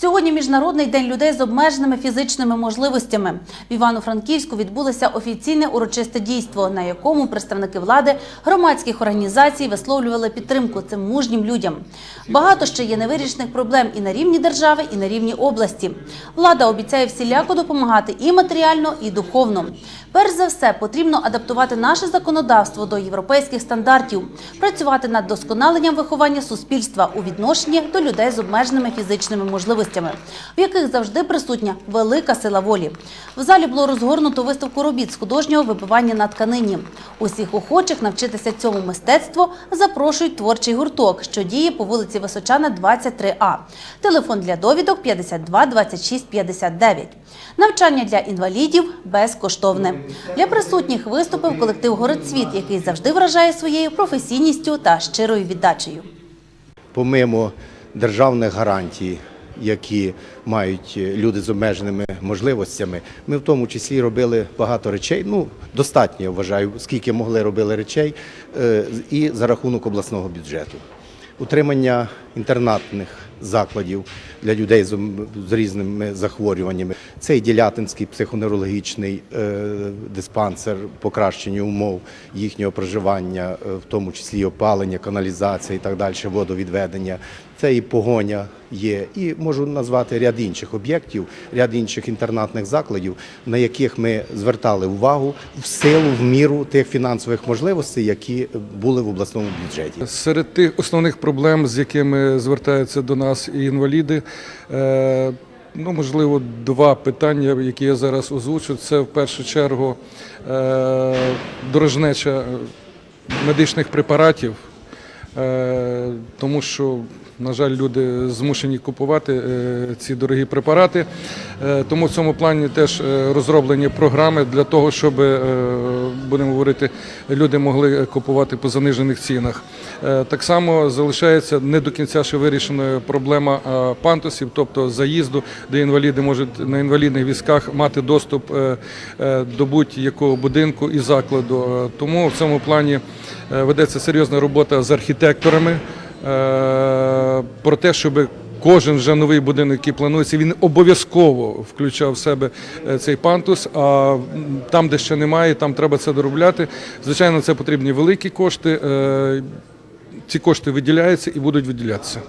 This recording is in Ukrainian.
Сьогодні міжнародний день людей з обмеженими фізичними можливостями. В Івано-Франківську відбулося офіційне урочисте дійство, на якому представники влади громадських організацій висловлювали підтримку цим мужнім людям. Багато ще є невирішених проблем і на рівні держави, і на рівні області. Влада обіцяє всіляко допомагати і матеріально, і духовно. Перш за все, потрібно адаптувати наше законодавство до європейських стандартів, працювати над досконаленням виховання суспільства у відношенні до людей з обмеженими фізичними можливостями, в яких завжди присутня велика сила волі. В залі було розгорнуто виставку робіт з художнього вибивання на тканині. Усіх охочих навчитися цьому мистецтву запрошують творчий гурток, що діє по вулиці Височана, 23А. Телефон для довідок 52 26 59. Навчання для інвалідів безкоштовне. Для присутніх виступив колектив Городцвіт, який завжди вражає своєю професійністю та щирою віддачею. помимо державних гарантій, які мають е, люди з обмеженими можливостями, ми в тому числі робили багато речей. Ну достатньо я вважаю, скільки могли робили речей, е, і за рахунок обласного бюджету. Утримання інтернатних закладів для людей з, різними захворюваннями. Це і Ділятинський психоневрологічний е, диспансер, покращення умов їхнього проживання, е, в тому числі опалення, каналізація і так далі, водовідведення. Це і погоня є. І можу назвати ряд інших об'єктів, ряд інших інтернатних закладів, на яких ми звертали увагу в силу, в міру тих фінансових можливостей, які були в обласному бюджеті. Серед тих основних проблем, з якими звертаються до нас і інваліди, е, ну можливо, два питання, які я зараз озвучу. Це в першу чергу е, дорожнеча медичних препаратів, е, тому що. На жаль, люди змушені купувати е, ці дорогі препарати. Е, Тому в цьому плані теж е, розроблені програми для того, щоб будемо говорити, люди могли купувати по занижених цінах. Так само залишається не до кінця ще вирішеною проблема пантусів, тобто заїзду, де інваліди можуть на інвалідних візках мати доступ до будь-якого будинку і закладу. Тому в цьому плані ведеться серйозна робота з архітекторами про те, щоб Кожен вже новий будинок, який планується, він обов'язково включав в себе е, цей пантус. А там, де ще немає, там треба це доробляти. Звичайно, це потрібні великі кошти. Е, Ці кошти виділяються і будуть виділятися.